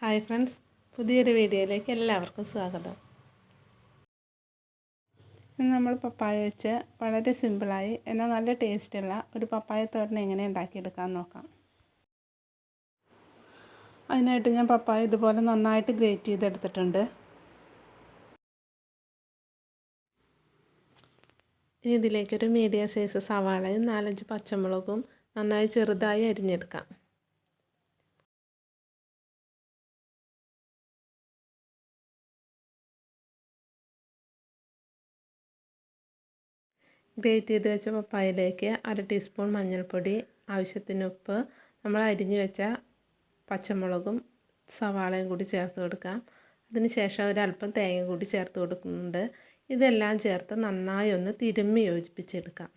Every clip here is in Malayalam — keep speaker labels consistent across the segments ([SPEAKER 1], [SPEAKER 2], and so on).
[SPEAKER 1] ഹായ് ഫ്രണ്ട്സ് പുതിയൊരു വീഡിയോയിലേക്ക് എല്ലാവർക്കും സ്വാഗതം ഇന്ന് നമ്മൾ പപ്പായ വെച്ച് വളരെ സിമ്പിളായി എന്നാൽ നല്ല ടേസ്റ്റുള്ള ഒരു പപ്പായ തോരൻ എങ്ങനെ ഉണ്ടാക്കിയെടുക്കാൻ നോക്കാം അതിനായിട്ട് ഞാൻ പപ്പായ ഇതുപോലെ നന്നായിട്ട് ഗ്രേറ്റ് ചെയ്തെടുത്തിട്ടുണ്ട് ഇതിലേക്കൊരു മീഡിയം സൈസ് സവാളയും നാലഞ്ച് പച്ചമുളകും നന്നായി ചെറുതായി അരിഞ്ഞെടുക്കാം ഗ്രേറ്റ് ചെയ്ത് വെച്ച പപ്പായയിലേക്ക് അര ടീസ്പൂൺ മഞ്ഞൾപ്പൊടി ആവശ്യത്തിന് ഉപ്പ് നമ്മൾ അരിഞ്ഞു വെച്ച പച്ചമുളകും സവാളയും കൂടി ചേർത്ത് കൊടുക്കാം അതിനുശേഷം ഒരല്പം തേങ്ങ കൂടി ചേർത്ത് കൊടുക്കുന്നുണ്ട് ഇതെല്ലാം ചേർത്ത് നന്നായി ഒന്ന് തിരുമ്മി യോജിപ്പിച്ചെടുക്കാം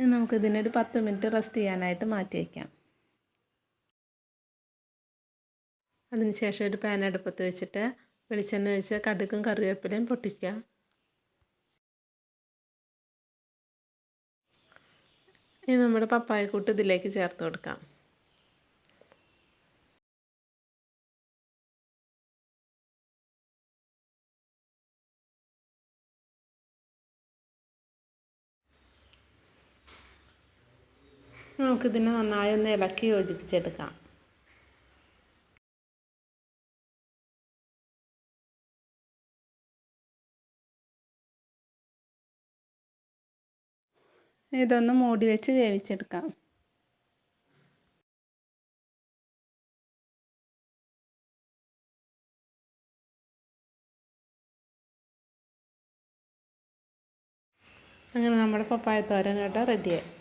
[SPEAKER 1] ഇനി നമുക്കിതിനൊരു പത്ത് മിനിറ്റ് റെസ്റ്റ് ചെയ്യാനായിട്ട് മാറ്റി വയ്ക്കാം ശേഷം ഒരു പാൻ അടുപ്പത്ത് വെച്ചിട്ട് വെളിച്ചെണ്ണ ഒഴിച്ച് കടുക്കും കറിവേപ്പിലയും പൊട്ടിക്കാം ഇനി നമ്മുടെ പപ്പായക്കൂട്ട് ഇതിലേക്ക് ചേർത്ത് കൊടുക്കാം നമുക്കിതിനെ നന്നായി ഒന്ന് ഇളക്കി യോജിപ്പിച്ചെടുക്കാം ഇതൊന്ന് മൂടി വെച്ച് വേവിച്ചെടുക്കാം അങ്ങനെ നമ്മുടെ പപ്പായ തോരൻ കേട്ടോ റെഡിയായി